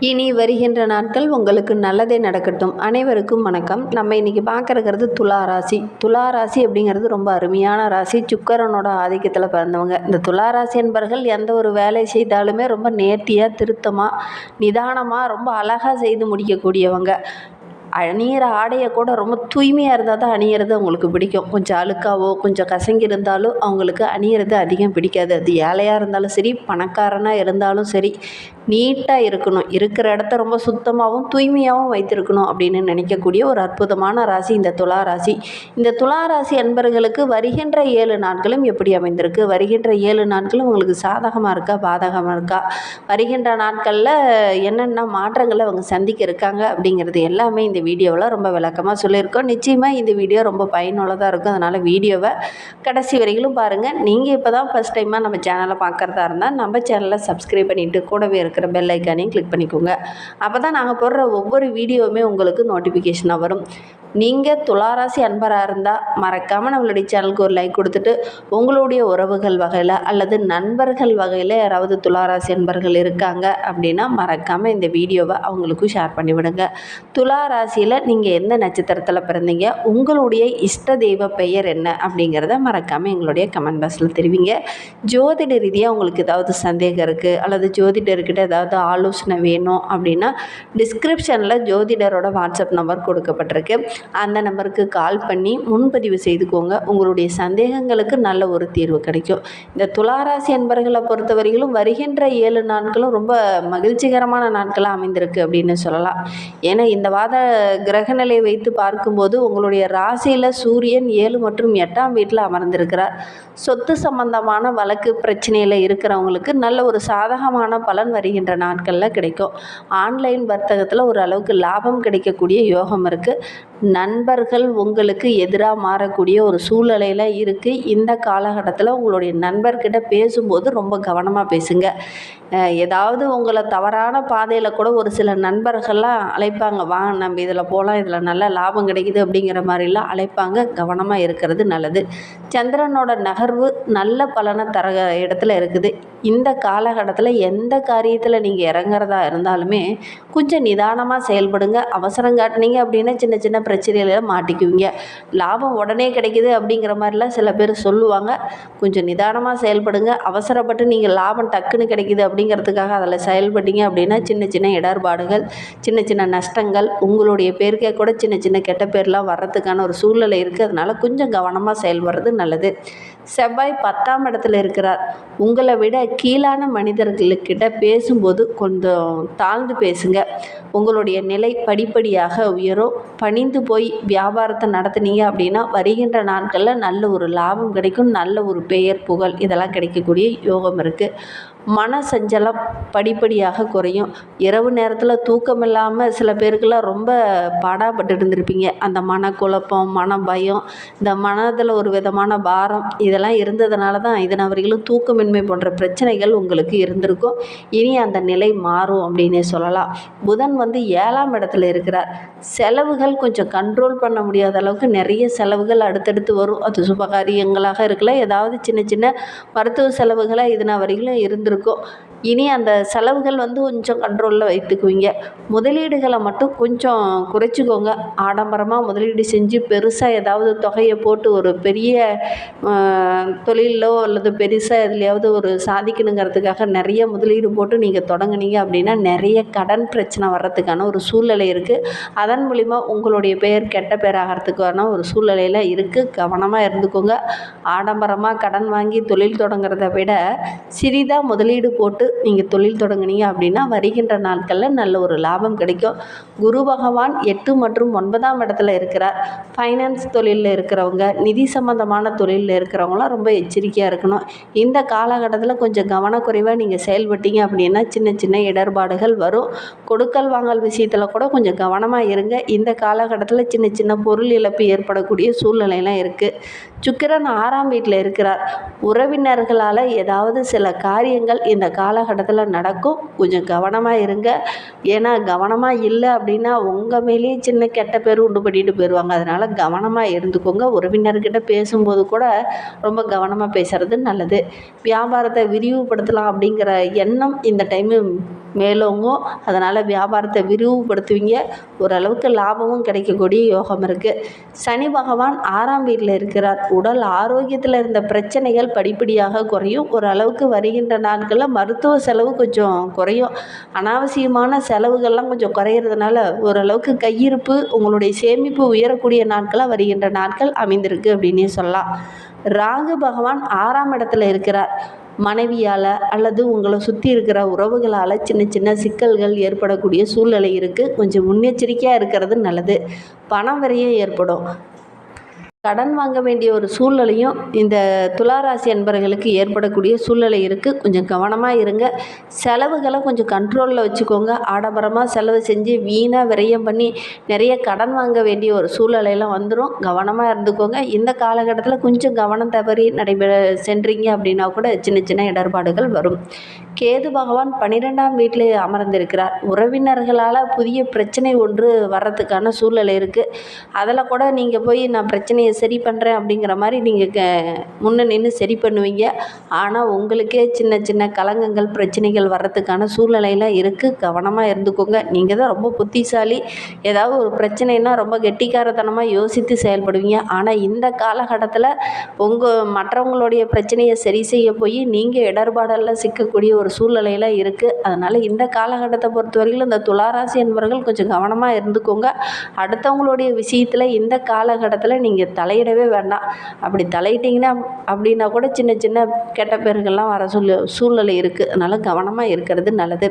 இனி வருகின்ற நாட்கள் உங்களுக்கு நல்லதே நடக்கட்டும். அனைவருக்கும் வணக்கம். நம்ம இன்றைக்கி பார்க்கறது துலா ராசி. துலா ராசி அப்படிங்கிறது ரொம்ப அருமையான ராசி. சுக்கரனோட ஆதிக்கத்தில் பிறந்தவங்க. இந்த துலா ராசி என்பவர்கள் எந்த ஒரு வேலை செய்தாலுமே ரொம்ப நேர்த்தியாக திருத்தமாக நிதானமாக ரொம்ப அழகாக செய்து முடிக்கக்கூடியவங்க. அணியிற ஆடையை கூட ரொம்ப தூய்மையாக இருந்தால் தான் அணியிறது அவங்களுக்கு பிடிக்கும். கொஞ்சம் அழுக்காவோ கொஞ்சம் கசங்கி இருந்தாலும் அவங்களுக்கு அணியிறது அதிகம் பிடிக்காது. அது ஏழையாக இருந்தாலும் சரி பணக்காரனாக இருந்தாலும் சரி நீட்டாக இருக்கணும். இருக்கிற இடத்த ரொம்ப சுத்தமாகவும் தூய்மையாகவும் வைத்திருக்கணும் அப்படின்னு நினைக்கக்கூடிய ஒரு அற்புதமான ராசி இந்த துலா ராசி. இந்த துலா ராசி அன்பர்களுக்கு வருகின்ற ஏழு நாட்களும் எப்படி அமைந்திருக்கு? வருகின்ற ஏழு நாட்களும் உங்களுக்கு சாதகமாக இருக்கா? பாதகமாக இருக்கா? வருகின்ற நாட்களில் என்னென்ன மாற்றங்களை அவங்க சந்திக்க இருக்காங்க அப்படிங்கிறது எல்லாமே இந்த வீடியோவில் ரொம்ப விளக்கமாக சொல்லியிருக்கோம். நிச்சயமாக இந்த வீடியோ ரொம்ப பயனுள்ளதாக இருக்கும். அதனால் வீடியோவை கடைசி வரையிலும் பாருங்கள் நீங்கள் இப்போ தான் ஃபஸ்ட் டைமாக நம்ம சேனலை பார்க்குறதா இருந்தால் நம்ம சேனலை சப்ஸ்கிரைப் பண்ணிவிட்டு கூடவே இருக்கிற பெல் ஐக்கானையும் கிளிக் பண்ணிக்கோங்க. அப்போ தான் நாங்கள் போடுற ஒவ்வொரு வீடியோவுமே உங்களுக்கு நோட்டிஃபிகேஷனாக வரும். நீங்கள் துளாராசி அன்பராக இருந்தால் மறக்காமல் நம்மளுடைய சேனலுக்கு ஒரு லைக் கொடுத்துட்டு உங்களுடைய உறவுகள் வகையில் அல்லது நண்பர்கள் வகையில் யாராவது துளாராசி அன்பர்கள் இருக்காங்க அப்படின்னா மறக்காமல் இந்த வீடியோவை அவங்களுக்கும் ஷேர் பண்ணிவிடுங்க. துளாராசியில் நீங்கள் எந்த நட்சத்திரத்தில் பிறந்தீங்க உங்களுடைய இஷ்ட தெய்வ பெயர் என்ன அப்படிங்கிறத மறக்காமல் எங்களுடைய கமெண்ட் பாக்ஸில் தெரிவிங்க. ஜோதிட ரீதியாக உங்களுக்கு ஏதாவது சந்தேகம் இருக்குது அல்லது ஜோதிடர்கிட்ட ஏதாவது ஆலோசனை வேணும் அப்படின்னா டிஸ்கிரிப்ஷனில் ஜோதிடரோட வாட்ஸ்அப் நம்பர் கொடுக்கப்பட்டிருக்கு. அந்த நம்பருக்கு கால் பண்ணி முன்பதிவு செய்துக்கோங்க. உங்களுடைய சந்தேகங்களுக்கு நல்ல ஒரு தீர்வு கிடைக்கும். இந்த துளாராசி அன்பர்களை பொறுத்தவரையிலும் வருகின்ற ஏழு நாட்களும் ரொம்ப மகிழ்ச்சிகரமான நாட்களாக அமைந்திருக்கு அப்படின்னு சொல்லலாம். ஏன்னா இந்த வாத கிரகநிலை வைத்து பார்க்கும்போது உங்களுடைய ராசியில் சூரியன் ஏழு மற்றும் எட்டாம் வீட்டில் அமர்ந்திருக்கிறார். சொத்து சம்பந்தமான வழக்கு பிரச்சனையில் இருக்கிறவங்களுக்கு நல்ல ஒரு சாதகமான பலன் வருகின்ற நாட்களில் கிடைக்கும். ஆன்லைன் வர்த்தகத்தில் ஓரளவுக்கு லாபம் கிடைக்கக்கூடிய யோகம் இருக்குது நண்பர்கள் உங்களுக்கு எதிராக மாறக்கூடிய ஒரு சூழ்நிலையில் இருக்குது இந்த காலகட்டத்தில் உங்களுடைய நண்பர்கிட்ட பேசும்போது ரொம்ப கவனமாக பேசுங்க. ஏதாவது உங்களை தவறான பாதையில் கூட ஒரு சில நண்பர்கள்லாம் அழைப்பாங்க. வா நம்ம இதில் போகலாம் இதில் நல்ல லாபம் கிடைக்குது அப்படிங்கிற மாதிரிலாம் அழைப்பாங்க. கவனமாக இருக்கிறது நல்லது. சந்திரனோட நகர்வு நல்ல பலனை தர இடத்துல இருக்குது. இந்த காலகட்டத்தில் எந்த காரியத்தில் நீங்கள் இறங்குறதா இருந்தாலுமே கொஞ்சம் நிதானமாக செயல்படுங்க. அவசரம் காட்டினீங்க அப்படின்னா சின்ன சின்ன பிரச்சனையில மாட்டிக்குவீங்க. லாபம் உடனே கிடைக்குது அப்படிங்கிற மாதிரிலாம் சில பேர் சொல்லுவாங்க. கொஞ்சம் நிதானமாக செயல்படுங்க. அவசரப்பட்டு நீங்கள் லாபம் டக்குன்னு கிடைக்குது அப்படிங்கிறதுக்காக அதில் செயல்பட்டீங்க அப்படின்னா சின்ன சின்ன இடர்பாடுகள் சின்ன சின்ன நஷ்டங்கள் உங்களுடைய பேருக்கே கூட சின்ன சின்ன கெட்ட பேர்லாம் வர்றதுக்கான ஒரு சூழ்நிலை இருக்குது. அதனால் கொஞ்சம் கவனமாக செயல்படுறது நல்லது. செவ்வாய் பத்தாம் இடத்துல இருக்கிறார். உங்களை விட கீழான மனிதர்கள்கிட்ட பேசும்போது கொஞ்சம் தாழ்ந்து பேசுங்க. உங்களுடைய நிலை படிப்படியாக உயரும். பணிந்து போய் வியாபாரத்தை நடத்துனீங்க அப்படின்னா வருகின்ற நாட்களில் நல்ல ஒரு லாபம் கிடைக்கும். நல்ல ஒரு பெயர் புகழ் இதெல்லாம் கிடைக்கக்கூடிய யோகம் இருக்குது மன சஞ்சலம் படிப்படியாக குறையும். இரவு நேரத்தில் தூக்கம் இல்லாமல் சில பேருக்கெல்லாம் ரொம்ப பாடாப்பட்டு இருந்திருப்பீங்க அந்த மனக்குழப்பம் மன பயம் இந்த மனதில் ஒரு விதமான பாரம் இதெல்லாம் இருந்ததுனால தான் இதன வரையிலும் தூக்கமின்மை போன்ற பிரச்சனைகள் உங்களுக்கு இருந்திருக்கும். இனி அந்த நிலை மாறும் அப்படின்னே சொல்லலாம். புதன் வந்து ஏழாம் இடத்துல இருக்கிறார். செலவுகள் கொஞ்சம் கண்ட்ரோல் பண்ண முடியாத அளவுக்கு நிறைய செலவுகள் அடுத்தடுத்து வரும். அது சுபகாரியங்களாக இருக்கலாம். ஏதாவது சின்ன சின்ன மருத்துவ செலவுகளாக இதனால் வரையிலும் இருந்திருக்கும். 够 இனி அந்த செலவுகள் வந்து கொஞ்சம் கண்ட்ரோலில் வைத்துக்குவீங்க. முதலீடுகளை மட்டும் கொஞ்சம் குறைச்சிக்கோங்க. ஆடம்பரமாக முதலீடு செஞ்சு பெருசாக ஏதாவது தொகையை போட்டு ஒரு பெரிய தொழிலோ அல்லது பெருசாக எதுலையாவது ஒரு சாதிக்கணுங்கிறதுக்காக நிறைய முதலீடு போட்டு நீங்கள் தொடங்குனீங்க அப்படின்னா நிறைய கடன் பிரச்சனை வர்றதுக்கான ஒரு சூழ்நிலை இருக்குது அதன் மூலிமா உங்களுடைய பெயர் கெட்ட பேர் ஆகிறதுக்கான ஒரு சூழ்நிலையில் இருக்குது கவனமாக இருந்துக்கோங்க. ஆடம்பரமாக கடன் வாங்கி தொழில் தொடங்குறத விட சிறிதாக முதலீடு போட்டு நீங்கள் தொழில் தொடங்குனீங்க அப்படின்னா வருகின்ற நாட்களில் நல்ல ஒரு லாபம் கிடைக்கும். குரு பகவான் எட்டு மற்றும் ஒன்பதாம் இடத்துல இருக்கிறார். ஃபைனான்ஸ் தொழிலில் இருக்கிறவங்க நிதி சம்பந்தமான தொழிலில் இருக்கிறவங்களாம் ரொம்ப எச்சரிக்கையாக இருக்கணும். இந்த காலகட்டத்தில் கொஞ்சம் கவனக்குறைவாக நீங்கள் செயல்பட்டீங்க அப்படின்னா சின்ன சின்ன இடர்பாடுகள் வரும். கொடுக்கல் வாங்கல் விஷயத்தில் கூட கொஞ்சம் கவனமாக இருங்க. இந்த காலகட்டத்தில் சின்ன சின்ன பொருள் இழப்பு ஏற்படக்கூடிய சூழ்நிலையெல்லாம் இருக்குது சுக்கிரன் ஆறாம் வீட்டில் இருக்கிறார். உறவினர்களால் ஏதாவது சில காரியங்கள் இந்த காலகட்டத்தில் நடக்கும். கொஞ்சம் கவனமாக இருங்க. ஏன்னா கவனமாக இல்லை அப்படின்னா உங்கள் மேலேயே சின்ன கெட்ட பேர் உண்டு பண்ணிட்டு போயிடுவாங்க அதனால் கவனமாக இருந்துக்கோங்க. உறவினர்கிட்ட பேசும்போது கூட ரொம்ப கவனமாக பேசுகிறது நல்லது. வியாபாரத்தை விரிவுபடுத்தலாம் அப்படிங்கிற எண்ணம் இந்த டைமு மேலோங்கும் அதனால் வியாபாரத்தை விரிவுபடுத்துவீங்க. ஓரளவுக்கு லாபமும் கிடைக்கக்கூடிய யோகம் இருக்குது சனி பகவான் ஆறாம் வீட்டில் இருக்கிறார். உடல் ஆரோக்கியத்தில் இருந்த பிரச்சனைகள் படிப்படியாக குறையும். ஓரளவுக்கு வருகின்ற நாட்களில் மருத்துவ செலவு கொஞ்சம் குறையும். அனாவசியமான செலவுகள்லாம் கொஞ்சம் குறையிறதுனால ஓரளவுக்கு கையிருப்பு உங்களுடைய சேமிப்பு உயரக்கூடிய நாட்களாக வருகின்ற நாட்கள் அமைந்திருக்கு அப்படின்னே சொல்லலாம். ராகு பகவான் ஆறாம் இடத்துல இருக்கிறார். மனைவியால் அல்லது உங்களை சுற்றி இருக்கிற உறவுகளால் சின்ன சின்ன சிக்கல்கள் ஏற்படக்கூடிய சூழ்நிலை இருக்குது கொஞ்சம் முன்னெச்சரிக்கையாக இருக்கிறது நல்லது. பணம் வரைய ஏற்படும். கடன் வாங்க வேண்டிய ஒரு சூழ்நிலையும் இந்த துளாராசி அன்பர்களுக்கு ஏற்படக்கூடிய சூழ்நிலை இருக்குது கொஞ்சம் கவனமாக இருங்க. செலவுகளை கொஞ்சம் கண்ட்ரோலில் வச்சுக்கோங்க. ஆடம்பரமாக செலவு செஞ்சு வீணாக விரயம் பண்ணி நிறைய கடன் வாங்க வேண்டிய ஒரு சூழ்நிலையெல்லாம் வந்துடும் கவனமாக இருந்துக்கோங்க. இந்த காலகட்டத்தில் கொஞ்சம் கவனம் தவறி நடைபெற சென்றீங்க அப்படின்னா கூட சின்ன சின்ன இடர்பாடுகள் வரும். கேது பகவான் பன்னிரெண்டாம் வீட்டில் அமர்ந்திருக்கிறார். உறவினர்களால் புதிய பிரச்சனை ஒன்று வர்றதுக்கான சூழ்நிலை இருக்குது அதில் கூட நீங்கள் போய் நான் பிரச்சனையை சரி பண்ணுறேன் அப்படிங்கிற மாதிரி நீங்கள் க முன்னே நின்று சரி பண்ணுவீங்க. ஆனால் உங்களுக்கே சின்ன சின்ன கலங்கங்கள் பிரச்சனைகள் வர்றதுக்கான சூழ்நிலையெல்லாம் இருக்குது கவனமாக இருந்துக்கோங்க. நீங்கள் தான் ரொம்ப புத்திசாலி. ஏதாவது ஒரு பிரச்சனைனா ரொம்ப கெட்டிக்காரத்தனமாக யோசித்து செயல்படுவீங்க. ஆனால் இந்த காலகட்டத்தில் உங்கள் மற்றவங்களுடைய பிரச்சனையை சரி செய்ய போய் நீங்கள் இடர்பாடெல்லாம் சிக்கக்கூடிய ஒரு சூழ்நிலையெல்லாம் இருக்குது அதனால் இந்த காலகட்டத்தை பொறுத்தவரையிலும் இந்த துளாராசி என்பவர்கள் கொஞ்சம் கவனமாக இருந்துக்கோங்க. அடுத்தவங்களுடைய விஷயத்தில் இந்த காலகட்டத்தில் நீங்கள் தலையிடவே வேண்டாம். அப்படி தலையிட்டிங்கன்னா அப்படின்னா கூட சின்ன சின்ன கெட்ட பேர்கள்லாம் வர சொல்லி சூழ்நிலை இருக்குது அதனால் கவனமாக இருக்கிறது நல்லது.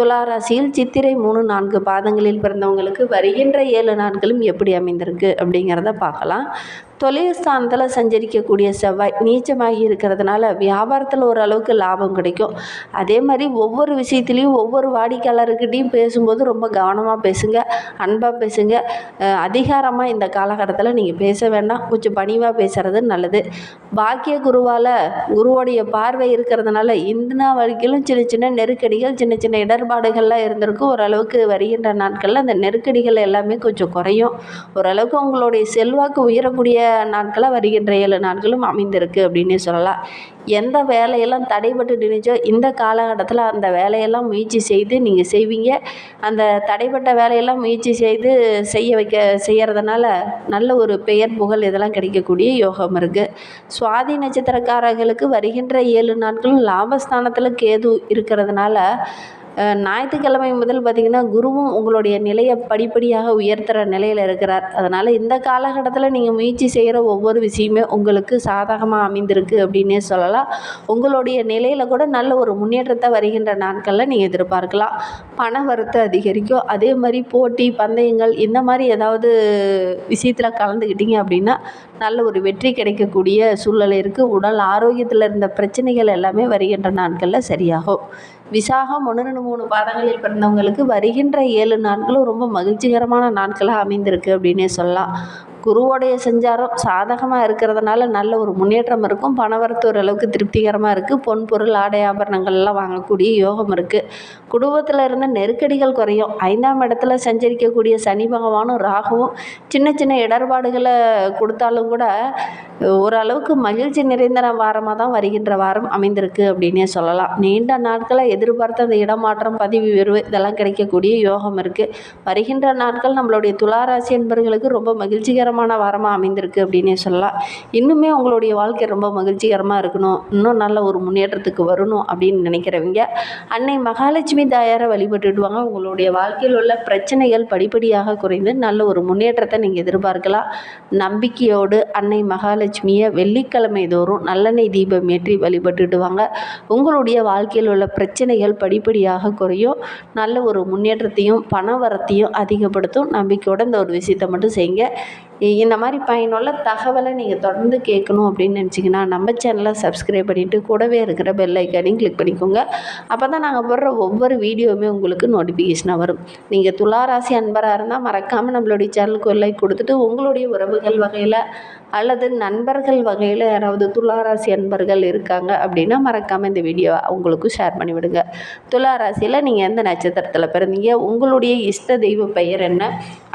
துளாராசியில் சித்திரை மூணு நான்கு பாதங்களில் பிறந்தவங்களுக்கு வருகின்ற ஏழு நாட்களும் எப்படி அமைந்திருக்கு அப்படிங்கிறத பார்க்கலாம். தொழில் ஸ்தானத்தில் சஞ்சரிக்கக்கூடிய செவ்வாய் நீச்சமாகி இருக்கிறதுனால வியாபாரத்தில் ஓரளவுக்கு லாபம் கிடைக்கும். அதே மாதிரி ஒவ்வொரு விஷயத்துலேயும் ஒவ்வொரு வாடிக்கையாளர்கிட்டையும் பேசும்போது ரொம்ப கவனமாக பேசுங்க அன்பாக பேசுங்க. அதிகாரமாக இந்த காலகட்டத்தில் நீங்கள் பேச வேண்டாம். கொஞ்சம் பணிவாக பேசுகிறது நல்லது. பாக்கிய குருவால் குருவோடைய பார்வை இருக்கிறதுனால இந்த வரைக்கும் சின்ன சின்ன நெருக்கடிகள் சின்ன சின்ன இடர்பாடுகள்லாம் இருந்திருக்கும் ஓரளவுக்கு வருகின்ற நாட்களில் அந்த நெருக்கடிகள் எல்லாமே கொஞ்சம் குறையும். ஓரளவுக்கு உங்களுடைய செல்வாக்கு உயரக்கூடிய நாட்களாக வருகின்ற ஏழு நாட்களும் அமைந்திருக்கு அப்படின்னே சொல்லலாம். எந்த வேலையெல்லாம் தடைபட்டு நின்றுச்சோ இந்த காலகட்டத்தில் அந்த வேலையெல்லாம் முயற்சி செய்து நீங்கள் செய்வீங்க. அந்த தடைப்பட்ட வேலையெல்லாம் முயற்சி செய்து செய்ய வைக்க செய்கிறதுனால நல்ல ஒரு பெயர் புகழ் இதெல்லாம் கிடைக்கக்கூடிய யோகம் இருக்குது சுவாதி நட்சத்திரக்காரர்களுக்கு வருகின்ற ஏழு நாட்களும் லாபஸ்தானத்தில் கேது இருக்கிறதுனால ஞாயிற்றுக்கிழமை முதல் பார்த்திங்கன்னா குருவும் உங்களுடைய நிலையை படிப்படியாக உயர்த்துகிற நிலையில் இருக்கிறார். அதனால் இந்த காலகட்டத்தில் நீங்கள் முயற்சி செய்கிற ஒவ்வொரு விஷயமே உங்களுக்கு சாதகமாக அமைந்திருக்கு அப்படின்னே சொல்லலாம். உங்களுடைய நிலையில் கூட நல்ல ஒரு முன்னேற்றத்தை வருகின்ற நாட்களில் நீங்கள் எதிர்பார்க்கலாம். பண வரத்து அதிகரிக்கும். அதே மாதிரி போட்டி பந்தயங்கள் இந்த மாதிரி ஏதாவது விஷயத்தில் கலந்துக்கிட்டீங்க அப்படின்னா நல்ல ஒரு வெற்றி கிடைக்கக்கூடிய சூழ்நிலை இருக்குது உடல் ஆரோக்கியத்தில் இருந்த பிரச்சனைகள் எல்லாமே வருகின்ற நாட்களில் சரியாகும். விசாகம் ஒன்று ரெண்டு மூணு பாதங்களில் பிறந்தவங்களுக்கு வருகின்ற ஏழு நாட்களும் ரொம்ப மகிழ்ச்சிகரமான நாட்களாக அமைந்திருக்கு அப்படின்னே சொல்லலாம். குருவோடைய செஞ்சாரம் சாதகமாக இருக்கிறதுனால நல்ல ஒரு முன்னேற்றம் இருக்கும். பணவரத்து ஓரளவுக்கு திருப்திகரமாக இருக்குது பொன் பொருள் ஆடை ஆபரணங்கள்லாம் வாங்கக்கூடிய யோகம் இருக்குது குடும்பத்தில் இருந்த நெருக்கடிகள் குறையும். ஐந்தாம் இடத்துல சஞ்சரிக்கக்கூடிய சனி பகவானும் ராகுவும் சின்ன சின்ன இடர்பாடுகளை கொடுத்தாலும் கூட ஓரளவுக்கு மகிழ்ச்சி நிறைந்த வாரமாக தான் வருகின்ற வாரம் அமைந்திருக்கு அப்படின்னே சொல்லலாம். நீண்ட நாட்களை எதிர்பார்த்த அந்த இடமாற்றம் பதவி உயர்வு இதெல்லாம் கிடைக்கக்கூடிய யோகம் இருக்குது வருகின்ற நாட்கள் நம்மளுடைய துளாராசி என்பவர்களுக்கு ரொம்ப மகிழ்ச்சிகரமான வாரமாக அமைந்திருக்கு அப்படின்னே சொல்லலாம். இன்னுமே உங்களுடைய வாழ்க்கை ரொம்ப மகிழ்ச்சிகரமாக இருக்கணும். இன்னும் நல்ல ஒரு முன்னேற்றத்துக்கு வரணும் அப்படின்னு நினைக்கிறவங்க அன்னை மகாலட்சுமி தாயாரை வழிபட்டுடுவாங்க. உங்களுடைய வாழ்க்கையில் உள்ள பிரச்சனைகள் படிப்படியாக குறைந்து நல்ல ஒரு முன்னேற்றத்தை நீங்கள் எதிர்பார்க்கலாம். நம்பிக்கையோடு அன்னை மகாலட்சுமியை வெள்ளிக்கிழமை தோறும் நல்லெண்ணெய் தீபம் ஏற்றி வழிபட்டுடுவாங்க. உங்களுடைய வாழ்க்கையில் உள்ள பிரச்சனைகள் படிப்படியாக குறையும். நல்ல ஒரு முன்னேற்றத்தையும் பண வரத்தையும் அதிகப்படுத்தும். நம்பிக்கையோட இந்த ஒரு விஷயத்தை மட்டும் செய்யுங்க. இந்த மாதிரி பயனுள்ள தகவலை நீங்கள் தொடர்ந்து கேட்கணும் அப்படின்னு நினச்சிங்கன்னா நம்ம சேனலை சப்ஸ்கிரைப் பண்ணிவிட்டு கூடவே இருக்கிற பெல் ஐக்கானையும் கிளிக் பண்ணிக்கோங்க. அப்போ தான் நாங்கள் போடுற ஒவ்வொரு வீடியோவுமே உங்களுக்கு நோட்டிஃபிகேஷனாக வரும். நீங்கள் துளாராசி அன்பராக இருந்தால் மறக்காமல் நம்மளுடைய சேனலுக்கு ஒரு லைக் கொடுத்துட்டு உங்களுடைய உறவுகள் வகையில் அல்லது நண்பர்கள் வகையில் யாராவது துளாராசி அன்பர்கள் இருக்காங்க அப்படின்னா மறக்காமல் இந்த வீடியோவை அவங்களுக்கும் ஷேர் பண்ணிவிடுங்க. துளாராசியில் நீங்கள் எந்த நட்சத்திரத்தில் பிறந்தீங்க உங்களுடைய இஷ்ட தெய்வ பெயர் என்ன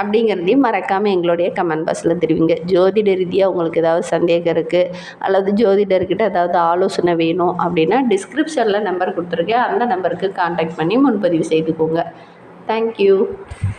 அப்படிங்கிறதையும் மறக்காமல் எங்களுடைய கமெண்ட் பாஸில் தெரிவிங்க. ஜோதிட ரீதியாக உங்களுக்கு ஏதாவது சந்தேகம் இருக்குது அல்லது ஜோதிடர்கிட்ட ஏதாவது ஆலோசனை வேணும் அப்படின்னா டிஸ்கிரிப்ஷனில் நம்பர் கொடுத்துருக்கேன். அந்த நம்பருக்கு காண்டாக்ட் பண்ணி முன்பதிவு செய்துக்கோங்க. தேங்க்யூ